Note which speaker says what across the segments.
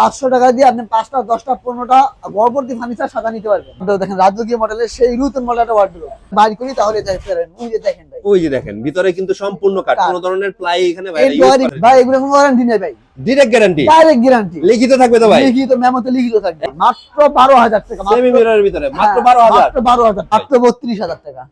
Speaker 1: পাঁচশো টাকা দিয়ে আপনি পাঁচটা দশটা পনেরোটা গড়পড়তি ফার্নিচার সাজা নিতে পারবেন। তো দেখেন রাজকীয় মডেলের সেই নতুন মডেলটা ওয়ার্ডরোব বাড়ি করি তাহলে ওই যে দেখেন ভাই।
Speaker 2: ওই যে দেখেন ভিতরে কিন্তু সম্পূর্ণ কাঠ। কোন ধরনের প্লাই এখানে
Speaker 1: ডয়ারি- ভাই এগুলো কোনো ওয়ারেন্টি নেই ভাই।
Speaker 2: ডিরেক্ট গ্যারান্টি
Speaker 1: ডাইরেক্ট গ্যারান্টি
Speaker 2: লিখিত থাকবে তো ভাই।
Speaker 1: লিখিত মেমোতে লিখিত থাকবে। মাত্র বারো হাজার টাকা
Speaker 2: সেমি মিররের ভিতরে মাত্র
Speaker 1: হ্যাঁ,
Speaker 2: বারো হাজার।
Speaker 1: মাত্র বারো হাজার মাত্র বত্রিশ হাজার টাকা।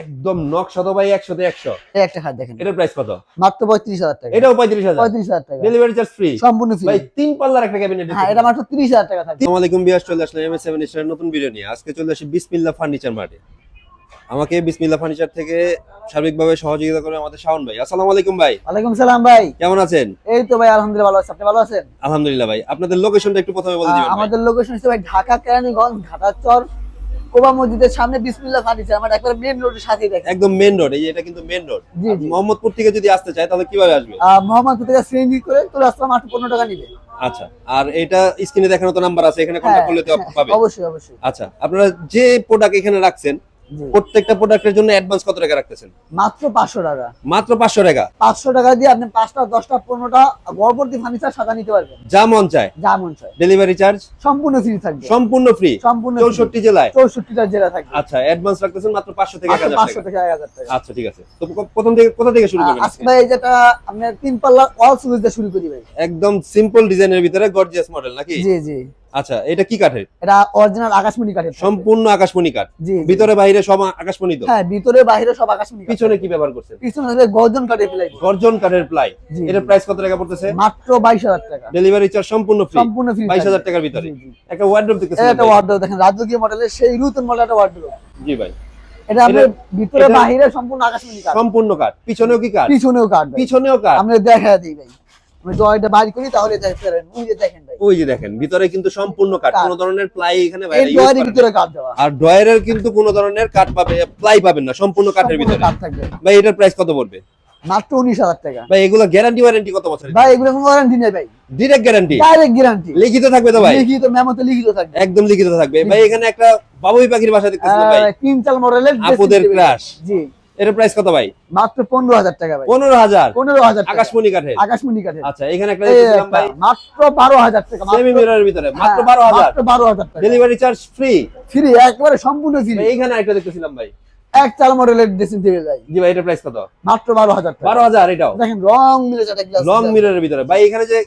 Speaker 2: একদম নকশা তো ভাই একশোতে একশো।
Speaker 1: একটা খাট দেখেন।
Speaker 2: এটার প্রাইস কত?
Speaker 1: মাত্র পঁয়ত্রিশ হাজার টাকা।
Speaker 2: এটাও পঁয়ত্রিশ হাজার।
Speaker 1: পঁয়ত্রিশ হাজার টাকা।
Speaker 2: ডেলিভারি চার্জ ফ্রি
Speaker 1: সম্পূর্ণ ফ্রি
Speaker 2: ভাই তিন পাল্লার একটা ক্যাবিনেট
Speaker 1: হ্যাঁ এটা মাত্র তিরিশ হাজার টাকা থাকবে।
Speaker 2: আসসালামু আলাইকুম বিয়াস চলে আসলাম এম এস সেভেন নতুন ভিডিও নিয়ে। আজকে চলে আসি বিসমিল্লা ফার্নিচার মার্টে আমাকে বিসমিল্লা ফার্নিচার থেকে সার্বিকভাবে সহযোগিতা করে আমাদের শাওন ভাই। আসসালামু আলাইকুম ভাই।
Speaker 1: ওয়ালাইকুম সালাম ভাই।
Speaker 2: কেমন আছেন?
Speaker 1: এই তো ভাই আলহামদুলিল্লাহ ভালো আছি। আপনি ভালো আছেন?
Speaker 2: আলহামদুলিল্লাহ ভাই। আপনাদের লোকেশনটা একটু প্রথমে বলে দিবেন
Speaker 1: আমাদের লোকেশন হচ্ছে ভাই ঢাকা কেরানীগঞ্জ ঘাটার চর কোবা মসজিদের সামনে বিসমিল্লাহ ফার্নিচার আমার একবার মেন রোডের সাথেই দেখেন।
Speaker 2: একদম মেন রোড এই এটা কিন্তু মেন রোড মোহাম্মদপুর থেকে যদি আসতে চায় তাহলে কীভাবে আসবে?
Speaker 1: মোহাম্মদপুর থেকে সিএনজি করে তো রাস্তা মাত্র পনেরো টাকা নিবে।
Speaker 2: আচ্ছা আর এটা স্ক্রিনে দেখানো তো নাম্বার আছে এখানে কন্টাক্ট করলে তো
Speaker 1: হ্যাঁ,
Speaker 2: পাবে
Speaker 1: অবশ্যই অবশ্যই।
Speaker 2: আচ্ছা আপনারা যে প্রোডাক্ট এখানে রাখছেন। প্রত্যেকটা প্রোডাক্টের জন্য অ্যাডভান্স কত টাকা রাখতেছেন?
Speaker 1: মাত্র পাঁচশো টাকা।
Speaker 2: মাত্র পাঁচশো টাকা?
Speaker 1: পাঁচশো টাকা দিয়ে আপনি পাঁচটা দশটা পনেরোটা গড়পড়তি ফার্নিচার সাজা নিতে পারবেন।
Speaker 2: যা মন চায়।
Speaker 1: যা মন চায়।
Speaker 2: ডেলিভারি চার্জ
Speaker 1: সম্পূর্ণ ফ্রি থাকবে।
Speaker 2: সম্পূর্ণ ফ্রি
Speaker 1: সম্পূর্ণ
Speaker 2: চৌষট্টি জেলায়?
Speaker 1: চৌষট্টিটা জেলা থাকবে।
Speaker 2: আচ্ছা অ্যাডভান্স রাখতেছেন মাত্র পাঁচশো থেকে এক
Speaker 1: মাত্র
Speaker 2: হাজার
Speaker 1: পাঁচশো থেকে এক হাজার টাকা।
Speaker 2: আচ্ছা ঠিক আছে। তো প্রথম থেকে কোথা থেকে শুরু করবেন
Speaker 1: আজকে ভাই এই যেটা আপনার তিন পাল্লা ওয়াল সুইচ দিয়ে শুরু করি ভাই।
Speaker 2: একদম সিম্পল ডিজাইনের ভিতরে গর্জিয়াস মডেল নাকি?
Speaker 1: জি জি।
Speaker 2: আচ্ছা এটা কি কাঠের?
Speaker 1: এটা অরিজিনাল আকাশমণি কাঠের
Speaker 2: সম্পূর্ণ আকাশমণি কাঠ।
Speaker 1: জি।
Speaker 2: ভিতরে বাইরে সব আকাশমণি তো
Speaker 1: হ্যাঁ ভিতরে বাইরে সব আকাশমণি
Speaker 2: পিছনে কি ব্যবহার করছেন?
Speaker 1: পিছনে হচ্ছে গর্জন কাঠের প্লাই।
Speaker 2: গর্জন কাঠের প্লাই। এটার প্রাইস কত টাকা পড়তেছে?
Speaker 1: মাত্র বাইশ হাজার টাকা।
Speaker 2: ডেলিভারি চার্জ সম্পূর্ণ ফ্রি
Speaker 1: সম্পূর্ণ ফ্রি
Speaker 2: বাইশ হাজার টাকার ভিতরে। একটা ওয়ার্ড্রোব
Speaker 1: এটা
Speaker 2: দেখতেছেন
Speaker 1: একটা ওয়ার্ডরোব দেখেন রাজকীয় মডেলের সেই নতুন মডেলটা ওয়ার্ডরোব
Speaker 2: জি ভাই।
Speaker 1: এটা আপনার ভিতরে
Speaker 2: এটা-
Speaker 1: বাইরে সম্পূর্ণ আকাশমণি কাঠ।
Speaker 2: সম্পূর্ণ কাঠ। পিছনেও কি কাঠ?
Speaker 1: পিছনেও কাঠ
Speaker 2: পিছনেও কাঠ।
Speaker 1: আমরা দেখা দিই ভাই। আমি জয়টা বাড়ি করি তাহলে দেখতে ওই যে দেখেন ভাই।
Speaker 2: ওই যে দেখেন ভিতরে কিন্তু সম্পূর্ণ কাঠ।
Speaker 1: কাঠ।
Speaker 2: কোনো ধরনের প্লাই এখানে বাইরে use
Speaker 1: জয়ের ভিতরে কাঠ দেওয়া।
Speaker 2: আর ড্রয়ারের কিন্তু কোনো ধরনের কাঠ পাবে প্লাই পাবেন না সম্পূর্ণ কাঠের ভিতরে।
Speaker 1: কাঠ থাকবে।
Speaker 2: ভাই এটার প্রাইস কত পড়বে?
Speaker 1: মাত্র উনিশ হাজার টাকা।
Speaker 2: ভাই এগুলো গ্যারান্টি ওয়ারেন্টি কত বছরের?
Speaker 1: ভাই এগুলো কোনো ওয়ারেন্টি নেই ভাই।
Speaker 2: গ্যারান্টি
Speaker 1: ডাইরেক্ট গ্যারান্টি
Speaker 2: লিখিত থাকবে তো ভাই?
Speaker 1: লিখিত মেমোতে লিখিত থাকবে।
Speaker 2: একদম লিখিত থাকবে। ভাই এখানে একটা বাবুই পাখির বাসা দেখতেছিলাম ভাই।
Speaker 1: তিন চাল মডেলের
Speaker 2: আপুদের ক্রাশ
Speaker 1: জি।
Speaker 2: এটার প্রাইস কত ভাই?
Speaker 1: মাত্র পনেরো হাজার টাকা ভাই।
Speaker 2: পনেরো হাজার?
Speaker 1: পনেরো হাজার টাকা।
Speaker 2: আকাশমণি কাঠের?
Speaker 1: আকাশমণি কাঠের।
Speaker 2: আচ্ছা এখানে একটা
Speaker 1: এই
Speaker 2: ভাই।
Speaker 1: মাত্র টাকা
Speaker 2: সেমি মিররের ভিতরে মাত্র
Speaker 1: হ্যাঁ,
Speaker 2: বারো হাজার।
Speaker 1: মাত্র বারো হাজার টাকা।
Speaker 2: ডেলিভারি চার্জ ফ্রি
Speaker 1: ফ্রি একবারে সম্পূর্ণ ফ্রি
Speaker 2: এইখানে একটা দেখতেছিলাম ভাই।
Speaker 1: এক চাল মডেলের ড্রেসিং টেবিল ভাই।
Speaker 2: জি ভাই এটার প্রাইস কত?
Speaker 1: মাত্র বারো হাজার টাকা।
Speaker 2: বারো হাজার এটাও?
Speaker 1: দেখেন রং মিলে যাচ্ছে গ্লাস
Speaker 2: লং মিররের ভিতরে। ভাই এখানে যে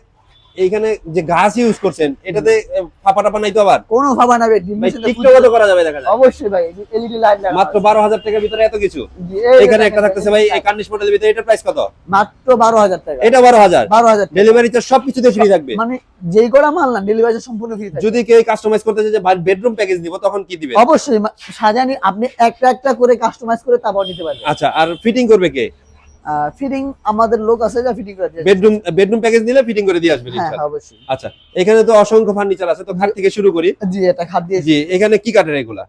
Speaker 2: এইখানে যে গাছ ইউজ করছেন এটাতে ফাঁপা টাপা নাই তো আবার?
Speaker 1: কোনো ভাবা না ভাই
Speaker 2: ভাই টিকটকও তো করা যাবে দেখা যায়
Speaker 1: অবশ্যই ভাই এলইডি লাইট লাগা
Speaker 2: মাত্র বারো হাজার টাকার ভিতরে এত কিছু? এখানে একটা থাকতেছে ভাই এই কার্নিশ মডেলের ভিতরে এটার প্রাইস কত?
Speaker 1: মাত্র বারো হাজার টাকা।
Speaker 2: এটা বারো হাজার।
Speaker 1: বারো হাজার টাকা।
Speaker 2: ডেলিভারি চার্জ সবকিছুতে ফ্রি থাকবে।
Speaker 1: মানে যেই করা মাল না ডেলিভারি সম্পূর্ণ ফ্রি থাকে
Speaker 2: যদি কেউ কাস্টমাইজ করতে চায় যে বেডরুম প্যাকেজ দিব তখন কি দিবে?
Speaker 1: অবশ্যই সাজানি আপনি একটা একটা করে কাস্টমাইজ করে তারপর নিতে পারবেন।
Speaker 2: আচ্ছা আর ফিটিং করবে কে?
Speaker 1: ফিটিং আমাদের লোক আছে যা ফিটিং করে
Speaker 2: বেডরুম বেডরুম প্যাকেজ নিলে ফিটিং করে দিয়ে আসবে
Speaker 1: হ্যাঁ হ্যাঁ, অবশ্যই।
Speaker 2: আচ্ছা এখানে তো অসংখ্য ফার্নিচার আছে তো খাট থেকে শুরু করি।
Speaker 1: জি এটা খাট দিয়ে
Speaker 2: জি এখানে কি কাঠের এগুলা?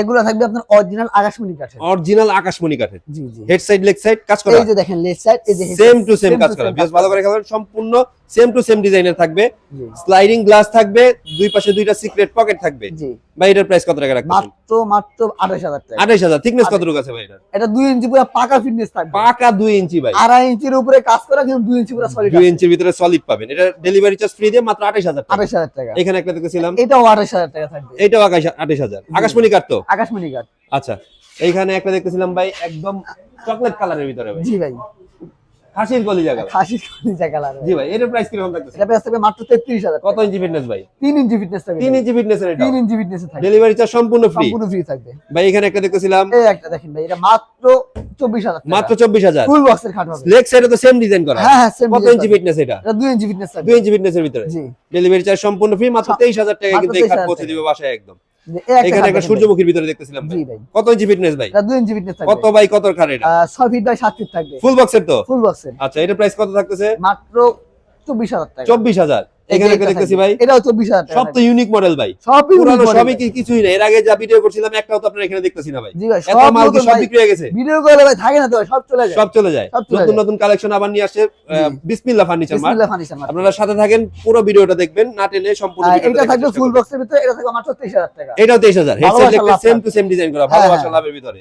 Speaker 1: এগুলো থাকবে আপনার অরিজিনাল আকাশমণি কাঠের।
Speaker 2: অরিজিনাল আকাশমণি কাঠের।
Speaker 1: জি জি।
Speaker 2: হেড সাইড লেগ সাইড কাজ করা।
Speaker 1: এই যে দেখেন লেফট সাইড এই যে
Speaker 2: সেম টু সেম কাজ করা। বেশ ভালো
Speaker 1: করা।
Speaker 2: সম্পূর্ণ সেম টু সেম ডিজাইনের থাকবে। স্লাইডিং গ্লাস থাকবে দুই পাশে দুইটা সিক্রেট পকেট থাকবে।
Speaker 1: জি।
Speaker 2: ভাই এটার প্রাইস কত টাকা
Speaker 1: মাত্র মাত্র আঠাশ হাজার টাকা।
Speaker 2: আঠাইশ হাজার। থিকনেস কতটুকু আছে ভাই এটা
Speaker 1: এটা দুই ইঞ্চি পুরো পাকা ফিটনেস থাকবে।
Speaker 2: পাকা দুই ইঞ্চি ভাই।
Speaker 1: আড়াই ইঞ্চির উপরে কাজ করা কিন্তু দুই ইঞ্চি পুরো সলিড
Speaker 2: দুই ইঞ্চির ভিতরে সলিড পাবেন। এটা ডেলিভারি চার্জ ফ্রি দিয়ে মাত্র আঠাইশ হাজার টাকা।
Speaker 1: আঠাশ হাজার টাকা।
Speaker 2: এখানে একটা দেখেছিলাম
Speaker 1: এটাও আঠাশ হাজার টাকা থাকবে।
Speaker 2: আঠাইশ হাজার। আকাশমণি তো?
Speaker 1: আকাশমণি
Speaker 2: আচ্ছা এইখানে একটা দেখতেছিলাম ভাই একদম চকলেট কালারের ভিতরে ভাই।
Speaker 1: জি ভাই।
Speaker 2: খাসির গলি জায়গা
Speaker 1: খাসি কলিজা কালার
Speaker 2: জি ভাই এটার প্রাইস কীরকম থাকতেছে?
Speaker 1: এটা প্রাইস থাকবে মাত্র তেত্রিশ হাজার
Speaker 2: কত ইঞ্চি ফিটনেস ভাই?
Speaker 1: তিন ইঞ্চি ফিটনেস থাকবে।
Speaker 2: তিন ইঞ্চি ফিটনেস এর এটা।
Speaker 1: তিন ইঞ্চি ফিটনেস থাকবে।
Speaker 2: ডেলিভারি চার্জ সম্পূর্ণ ফ্রি
Speaker 1: সম্পূর্ণ ফ্রি থাকবে।
Speaker 2: ভাই এখানে একটা দেখতেছিলাম।
Speaker 1: এই একটা দেখেন ভাই এটা মাত্র চব্বিশ হাজার
Speaker 2: মাত্র চব্বিশ হাজার।
Speaker 1: ফুল বক্সের খাট হবে।
Speaker 2: লেগ সাইডে তো সেম ডিজাইন করা।
Speaker 1: হ্যাঁ হ্যাঁ সেম
Speaker 2: কত ইঞ্চি ফিটনেস এটা?
Speaker 1: এটা দুই ইঞ্চি ফিটনেস থাকবে।
Speaker 2: দুই ইঞ্চি ফিটনেস এর ভিতরে।
Speaker 1: জি।
Speaker 2: ডেলিভারি চার্জ সম্পূর্ণ ফ্রি মাত্র
Speaker 1: সা-
Speaker 2: তেইশ হাজার টাকা কিন্তু এই খাট পৌঁছে। দিবে বাসায় একদম। এখানে একটা সূর্যমুখীর ভিতরে দেখতেছিলাম ভাই। কত ইঞ্চি ফিটনেস ভাই?
Speaker 1: এটা দুই ইঞ্চি ফিটনেস থাকবে।
Speaker 2: কত বাই কত খাট এটা
Speaker 1: আহ, ছয় ফিট বাই সাত ফিট থাকবে।
Speaker 2: ফুল বক্সের তো?
Speaker 1: ফুল বক্সের
Speaker 2: আচ্ছা এটা প্রাইস কত থাকতেছে?
Speaker 1: মাত্র চব্বিশ হাজার টাকা।
Speaker 2: চব্বিশ হাজার।
Speaker 1: এই যে
Speaker 2: এখানে দেখতেছি ভাই।
Speaker 1: এটাও চব্বিশ হাজার
Speaker 2: সব তো ইউনিক মডেল ভাই।
Speaker 1: সবই
Speaker 2: পুরানো সবই কি- কিছুই না এর আগে যা ভিডিও করছিলাম একটাও তো আপনারা এখানে দেখতেছি না ভাই। এত মাল কি সব বিক্রি হয়ে গেছে?
Speaker 1: ভিডিও করলে ভাই থাকে না তো সব চলে যায়।
Speaker 2: সব চলে যায়। নতুন নতুন কালেকশন আবার নিয়ে আসে Bismillah furniture mart
Speaker 1: Bismillah furniture mart.
Speaker 2: আপনারা সাথে থাকেন পুরো ভিডিওটা দেখবেন না টেনে সম্পূর্ণ
Speaker 1: এটা থাকবে ফুল বক্সের ভিতরে এটা থাকবে মাত্র তেইশ হাজার টাকা।
Speaker 2: এটাও তেইশ হাজার। হেডসেট
Speaker 1: ভালোবাসা
Speaker 2: সেম টু সেম ডিজাইন করা
Speaker 1: হ্যাঁ,
Speaker 2: ভালোবাসা
Speaker 1: হ্যাঁ।
Speaker 2: লাভের ভিতরে।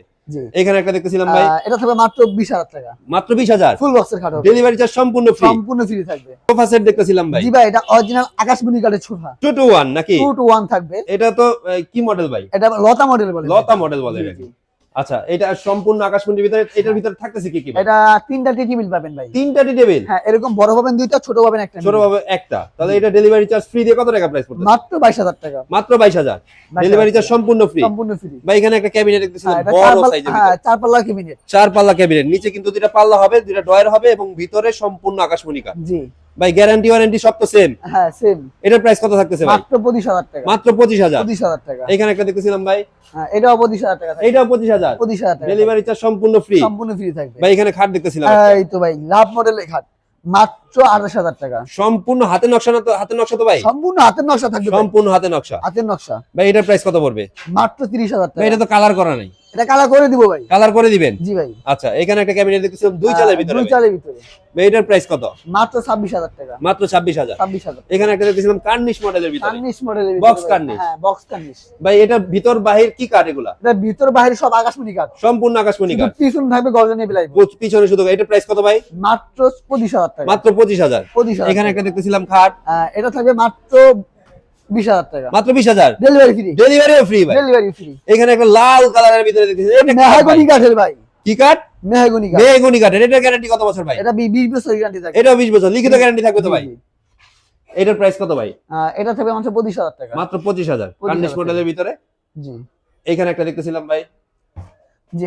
Speaker 2: এখানে একটা দেখতেছিলাম ভাই।
Speaker 1: এটা থাকবে মাত্র বিশ হাজার টাকা।
Speaker 2: মাত্র বিশ হাজার?
Speaker 1: ফুল বক্সের খাট
Speaker 2: ডেলিভারি চার্জ সম্পূর্ণ ফ্রি
Speaker 1: সম্পূর্ণ ফ্রি থাকবে।
Speaker 2: সোফা সেট দেখতেছিলাম ভাই।
Speaker 1: জি ভাই এটা অরিজিনাল আকাশমণি কাঠের সোফা
Speaker 2: টু টু ওয়ান নাকি?
Speaker 1: টু টু ওয়ান থাকবে।
Speaker 2: এটা তো কি মডেল ভাই?
Speaker 1: এটা লতা মডেল বলে।
Speaker 2: লতা মডেল বলে আচ্ছা এটা সম্পূর্ণ আকাশমন্ডির ভিতরে এটার ভিতরে থাকতেছে কি কি
Speaker 1: এটা তিনটা টি টেবিল পাবেন ভাই।
Speaker 2: তিনটা টেবিল
Speaker 1: হ্যাঁ এরকম বড় পাবেন দুইটা ছোট পাবেন একটা।
Speaker 2: ছোট ভাবে একটা। তাহলে এটা ডেলিভারি চার্জ ফ্রি দিয়ে কত টাকা প্রাইস পড়বে
Speaker 1: মাত্র বাইশ হাজার টাকা।
Speaker 2: মাত্র বাইশ হাজার। ডেলিভারি চার্জ সম্পূর্ণ ফ্রি
Speaker 1: সম্পূর্ণ ফ্রি
Speaker 2: ভাই এখানে একটা ক্যাবিনেট দেখতেছিলাম বড়
Speaker 1: চার পাল্লা-
Speaker 2: সাইজের
Speaker 1: হ্যাঁ চার পাল্লা ক্যাবিনেট
Speaker 2: চার পাল্লা ক্যাবিনেট নিচে কিন্তু দুইটা পাল্লা হবে দুইটা ডয়ার হবে এবং ভিতরে সম্পূর্ণ আকাশমণি কাঠ।
Speaker 1: জি।
Speaker 2: ভাই গ্যারান্টি ওয়ারেন্টি সব তো সেম
Speaker 1: হ্যাঁ সেম
Speaker 2: এটার প্রাইস কত থাকতেছে ভাই?
Speaker 1: মাত্র পঁচিশ হাজার টাকা।
Speaker 2: মাত্র পঁচিশ হাজার?
Speaker 1: পঁচিশ হাজার টাকা।
Speaker 2: এখানে একটা দেখতেছিলাম ভাই।
Speaker 1: হ্যাঁ এটাও পঁচিশ হাজার টাকা
Speaker 2: হাজার?
Speaker 1: পঁচিশ হাজার টাকা
Speaker 2: ডেলিভারি চার্জ সম্পূর্ণ ফ্রি
Speaker 1: সম্পূর্ণ ফ্রি থাকবে।
Speaker 2: ভাই এখানে খাট দেখতেছিলাম
Speaker 1: এই তো ভাই লাভ মডেলের খাট। মাত্র আঠাশ হাজার টাকা।
Speaker 2: সম্পূর্ণ হাতে নকশা না তো হাতে নকশা তো ভাই?
Speaker 1: সম্পূর্ণ হাতের নকশা থাকবে
Speaker 2: সম্পূর্ণ হাতে নকশা।
Speaker 1: হাতের নকশা।
Speaker 2: ভাই এটার প্রাইস কত পড়বে?
Speaker 1: মাত্র তিরিশ হাজার টাকা।
Speaker 2: এটা তো কালার করা নাই।
Speaker 1: এটা কালার করে দিব ভাই।
Speaker 2: কালার করে দিবেন?
Speaker 1: জি ভাই।
Speaker 2: আচ্ছা এখানে একটা ক্যাবিনেট দেখতেছিলাম দুই চালের ভিতরে
Speaker 1: দুই চালের ভিতরে।
Speaker 2: এটার প্রাইস কত?
Speaker 1: মাত্র ছাব্বিশ হাজার টাকা।
Speaker 2: মাত্র ছাব্বিশ হাজার।
Speaker 1: ছাব্বিশ হাজার
Speaker 2: এখানে একটা দেখতেছিলাম কার্নিশ মডেলের ভিতরে।
Speaker 1: কার্নিশ মডেলের
Speaker 2: Box কার্নিশ।
Speaker 1: হ্যাঁ বক্স কার্নিশ
Speaker 2: ভাই এটা ভিতর বাহির কি এগুলা?
Speaker 1: এটা ভিতর বাইরে সব আকাশমণি কাঠ
Speaker 2: সম্পূর্ণ আকাশমণি কাঠ
Speaker 1: পিছন থাকবে গর্জনে
Speaker 2: পিছনে শুধু এটার প্রাইস কত ভাই?
Speaker 1: মাত্র পঁচিশ হাজার টাকা।
Speaker 2: মাত্র পঁচিশ হাজার। এখানে একটা দেখতেছিলাম খাট।
Speaker 1: এটা থাকবে মাত্র বিশ হাজার টাকা।
Speaker 2: মাত্র বিশ হাজার?
Speaker 1: ডেলিভারি ফ্রি
Speaker 2: ডেলিভারিও ফ্রি ভাই।
Speaker 1: ডেলিভারি ফ্রি
Speaker 2: এখানে একটা লাল কালারের ভিতরে দেখতেছি। কি কাঠ ভাই?
Speaker 1: মেহাগনি কাঠের ভাই।
Speaker 2: কি কাঠ?
Speaker 1: মেহাগনি কাঠ।
Speaker 2: বেগুনি কাঠের। এটার গ্যারান্টি কত বছর ভাই?
Speaker 1: এটা বি- বিশ বছর গ্যারান্টি
Speaker 2: বছর। লিখিত গ্যারান্টি থাকবে তো ভাই? এটার প্রাইস কত ভাই?
Speaker 1: এটা থাকবে মাত্র পঁচিশ হাজার টাকা।
Speaker 2: মাত্র
Speaker 1: 25,000
Speaker 2: মডেলের ভিতরে?
Speaker 1: জি।
Speaker 2: এখানে একটা দেখতেছিলাম ভাই।
Speaker 1: জি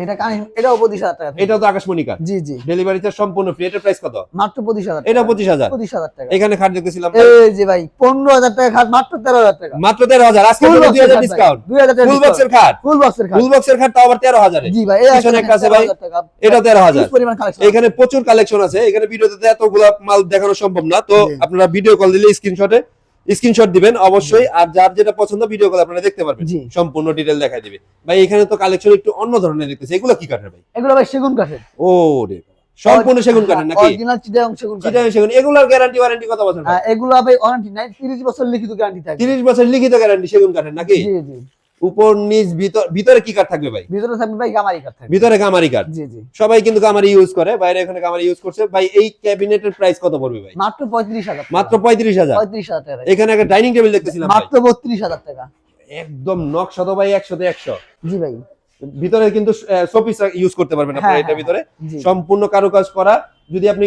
Speaker 1: এটা পঁচিশ হাজার টাকা
Speaker 2: তো আকাশমণি কাঠ
Speaker 1: জি জি।
Speaker 2: ডেলিভারি চার্জ সম্পূর্ণ ফ্রি এটার প্রাইস কত?
Speaker 1: মাত্র পঁচিশ হাজার
Speaker 2: এটা পঁচিশ হাজার।
Speaker 1: পঁচিশ হাজার টাকা।
Speaker 2: এখানে খাট দেখতেছিলাম
Speaker 1: এই যে ভাই পনেরো হাজার টাকা খাট মাত্র তেরো হাজার টাকা।
Speaker 2: মাত্র তেরো হাজার আজকে দুই হাজার ডিসকাউন্ট
Speaker 1: দুই হাজার
Speaker 2: ফুল বক্সের খাট।
Speaker 1: ফুল বক্সের খাট।
Speaker 2: ফুল বক্সের খাট তাও আবার তেরো হাজারে।
Speaker 1: জি ভাই
Speaker 2: একটা আছে ভাই। এটা তেরো হাজার। এখানে প্রচুর কালেকশন আছে। এখানে ভিডিওতে তো এতগুলা মাল দেখানো সম্ভব না। তো। আপনারা ভিডিও কল দিলে স্ক্রিনশটে স্ক্রিনশট দিবেন অবশ্যই আর যার যেটা পছন্দ ভিডিও কল আপনারা দেখতে পারবেন। সম্পূর্ণ ডিটেল দেখাই দিবে। ভাই এখানে তো কালেকশন একটু অন্য ধরনের দেখতেছি। এগুলো কি কাঠের ভাই?
Speaker 1: এগুলো ভাই সেগুন কাঠের।
Speaker 2: ও রে সম্পূর্ণ সেগুন কাঠের নাকি?
Speaker 1: অরিজিনাল চিটাং সেগুন
Speaker 2: চিটাং সেগুন। এগুলোর গ্যারান্টি ওয়ারেন্টি কত বছর?
Speaker 1: হ্যাঁ, এগুলো ভাই ওয়ারেন্টি নাই 30 বছর লিখিত গ্যারান্টি থাকে
Speaker 2: 30 বছর লিখিত গ্যারান্টি সেগুন কাঠের নাকি?
Speaker 1: জি জি।
Speaker 2: উপর নিচ ভিতর ভিতরে কি কাঠ থাকবে ভাই?
Speaker 1: ভিতরে থাকবে ভাই গামারি কাঠ থাকবে।
Speaker 2: ভিতরে কামারি কাঠ
Speaker 1: জি জি।
Speaker 2: সবাই কিন্তু কামারি ইউজ করে বাইরে এখানে কামারি ইউজ করছে। ভাই এই ক্যাবিনেটের প্রাইস কত পড়বে ভাই?
Speaker 1: মাত্র 35000
Speaker 2: মাত্র পঁয়ত্রিশ হাজার।
Speaker 1: 35000 টাকা।
Speaker 2: এখানে একটা ডাইনিং টেবিল দেখতেছিলাম
Speaker 1: মাত্র 32000 টাকা।
Speaker 2: একদম নকশা তো ভাই একশোতে একশো।
Speaker 1: জি ভাই।
Speaker 2: ভিতরে কিন্তু শোপিস ইউজ করতে পারবেন আপনারা
Speaker 1: হ্যাঁ, হ্যাঁ,
Speaker 2: ভিতরে।
Speaker 1: জি।
Speaker 2: সম্পূর্ণ কারুকাজ করা। যদি আপনি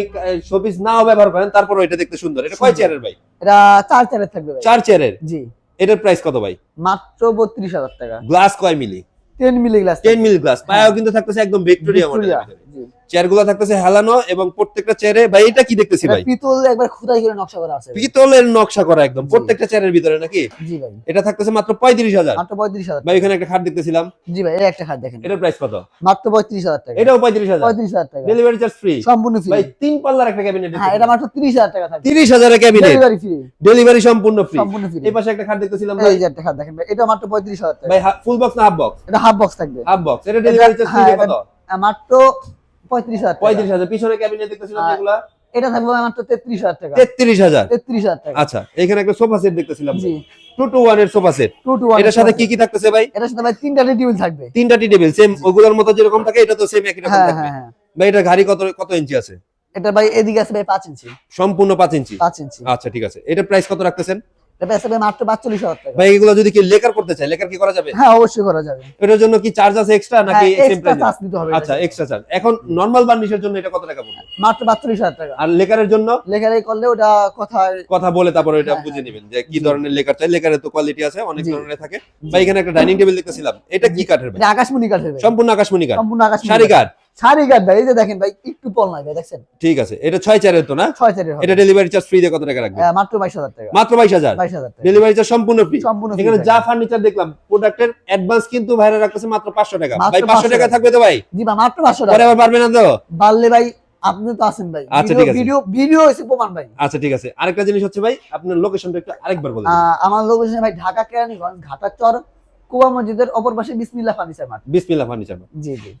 Speaker 2: শোপিস নাও ব্যবহার করেন তারপরে এটা দেখতে সুন্দর। এটা কয় চেয়ারের ভাই?
Speaker 1: এটা চার চারের থাকবে ভাই।
Speaker 2: চার চেয়ারের
Speaker 1: জি।
Speaker 2: এটার প্রাইস কত ভাই?
Speaker 1: মাত্র 32000 টাকা।
Speaker 2: গ্লাস কয় milli?
Speaker 1: Ten milli glass
Speaker 2: ten milli glass. পায়াও কিন্তু থাকতেছে একদম ভিক্টোরিয়া
Speaker 1: ভিক্টোরিয়া
Speaker 2: মডেল
Speaker 1: জি
Speaker 2: চেয়ারগুলো থাকতেছে হেলানো এবং প্রত্যেকটা চেয়ারে ভাই এটা কি দেখতেছি ভাই?
Speaker 1: পিতল একবার খোদাই করে নকশা করা আছে।
Speaker 2: পিতলের নকশা করা একদম প্রত্যেকটা চেয়ারের ভিতরে নাকি?
Speaker 1: জি ভাই।
Speaker 2: এটা থাকতেছে মাত্র পঁয়ত্রিশ হাজার।
Speaker 1: মাত্র 35000
Speaker 2: ভাই এখানে একটা খাট দেখতেছিলাম।
Speaker 1: জি ভাই এই একটা খাট দেখেন।
Speaker 2: এটার প্রাইস কত?
Speaker 1: মাত্র 35000 টাকা।
Speaker 2: এটাও পঁয়ত্রিশ হাজার।
Speaker 1: 35000 টাকা।
Speaker 2: ডেলিভারি চার্জ ফ্রি
Speaker 1: সম্পূর্ণ ফ্রি
Speaker 2: ভাই তিন পাল্লার একটা ক্যাবিনেট
Speaker 1: হ্যাঁ এটা মাত্র 30000 টাকা থাকবে।
Speaker 2: তিরিশ হাজারের ক্যাবিনেট
Speaker 1: ডেলিভারি ফ্রি
Speaker 2: ডেলিভারি সম্পূর্ণ ফ্রি
Speaker 1: সম্পূর্ণ ফ্রি
Speaker 2: এই পাশে একটা খাট দেখতেছিলাম ভাই।
Speaker 1: এই যে একটা খাট দেখেন ভাই এটা মাত্র 35000 টাকা।
Speaker 2: ভাই ফুল বক্স না হাফ বক্স
Speaker 1: এটা হাফ বক্স থাকবে।
Speaker 2: হাফ বক্স এটা ডেলিভারি চার্জ
Speaker 1: হ্যাঁ,
Speaker 2: ফ্রি কত
Speaker 1: মাত্র 35000 টাকা।
Speaker 2: পঁয়ত্রিশ হাজার। পিছনে ক্যাবিনেট দেখতেছিলাম।
Speaker 1: এটা থাকবে মাত্র 33000 টাকা।
Speaker 2: তেত্রিশ হাজার?
Speaker 1: 33000 টাকা।
Speaker 2: আচ্ছা এখানে একটা সোফা সেট দেখতেছিলাম
Speaker 1: জি।
Speaker 2: টু টু ওয়ানের সোফা সেট।
Speaker 1: 2 টু 1
Speaker 2: এটার সাথে কি কি থাকতেছে ভাই?
Speaker 1: এটার সাথে ভাই তিনটা টেবিল থাকবে।
Speaker 2: তিনটা টি টেবিল সেম ওগুলোর মতো যেরকম থাকে এটা তো সেম একই রকম
Speaker 1: হ্যাঁ
Speaker 2: থাকবে।
Speaker 1: হ্যাঁ হ্যাঁ।
Speaker 2: ভাই এটা গাড়ি কত কত ইঞ্চি আছে?
Speaker 1: এটা ভাই এদিকে আছে ভাই 5 ইঞ্চি।
Speaker 2: সম্পূর্ণ পাঁচ ইঞ্চি?
Speaker 1: 5 ইঞ্চি।
Speaker 2: আচ্ছা ঠিক আছে। এটার প্রাইস কত রাখতেছেন?
Speaker 1: এটা ভাই মাত্র 45000 টাকা।
Speaker 2: ভাই এগুলো যদি কি লেকার করতে চায় লেকার কি করা যাবে?
Speaker 1: হ্যাঁ অবশ্যই করা যাবে।
Speaker 2: এটার জন্য কি চার্জ আছে এক্সট্রা নাকি
Speaker 1: হ্যাঁ, দিতে হবে
Speaker 2: আচ্ছা এক্সট্রা চার্জ এখন নরমাল বার্নিশের জন্য এটা কত টাকা পড়বে?
Speaker 1: মাত্র 42000 টাকা।
Speaker 2: আর লেকারের জন্য?
Speaker 1: করলে ওটা কথা
Speaker 2: কথা বলে তারপরে এটা
Speaker 1: হ্যাঁ,
Speaker 2: বুঝে। নেবেন যে কি ধরনের লেকার চাই। তো কোয়ালিটি আছে অনেক ধরনের থাকে। ভাই এখানে একটা ডাইনিং টেবিল দেখতেছিলাম। এটা কি কাঠের ভাই?
Speaker 1: আকাশমণি কাঠের
Speaker 2: সম্পূর্ণ আকাশমণি কাঠ।
Speaker 1: সম্পূর্ণ আকাশমণি
Speaker 2: সারি কাঠ।
Speaker 1: সারি কাঠ এই যে দেখেন ভাই একটু পল নাই দেখছেন?
Speaker 2: ঠিক আছে এটা চারের তো না?
Speaker 1: ছয় চারের
Speaker 2: এটা ডেলিভারি চার্জ ফ্রি দিয়ে কত টাকা রাখবে
Speaker 1: মাত্র 22000 টাকা।
Speaker 2: মাত্র বাইশ হাজার?
Speaker 1: 22000 টাকা।
Speaker 2: ডেলিভারি চার্জ সম্পূর্ণ ফ্রি এখানে যা ফার্নিচার দেখলাম প্রোডাক্টের অ্যাডভান্স কিন্তু ভাইরা রাখতেছে মাত্র পাঁচশো টাকা। ভাই
Speaker 1: 500
Speaker 2: টাকা
Speaker 1: টাকা।
Speaker 2: থাকবে তো ভাই?
Speaker 1: জি ভাই মাত্র 500
Speaker 2: পরে আবার পারবে না তো?
Speaker 1: বাড়লে ভাই আপনি তো আছেন ভাই।
Speaker 2: আচ্ছা,
Speaker 1: ভিডিও-
Speaker 2: ঠিক আছে।
Speaker 1: ভিডিও ভিডিও হইছে প্রমাণ ভাই।
Speaker 2: আচ্ছা ঠিক আছে। আরেকটা জিনিস হচ্ছে ভাই আপনার লোকেশনটা একটু আরেকবার বলে দিন।
Speaker 1: আহ, আমার লোকেশন ভাই ঢাকা কেরানীগঞ্জ ঘাটার চর কুয়া মসজিদের অপর পাশে Bismillah furniture mart
Speaker 2: Bismillah furniture
Speaker 1: জি জি।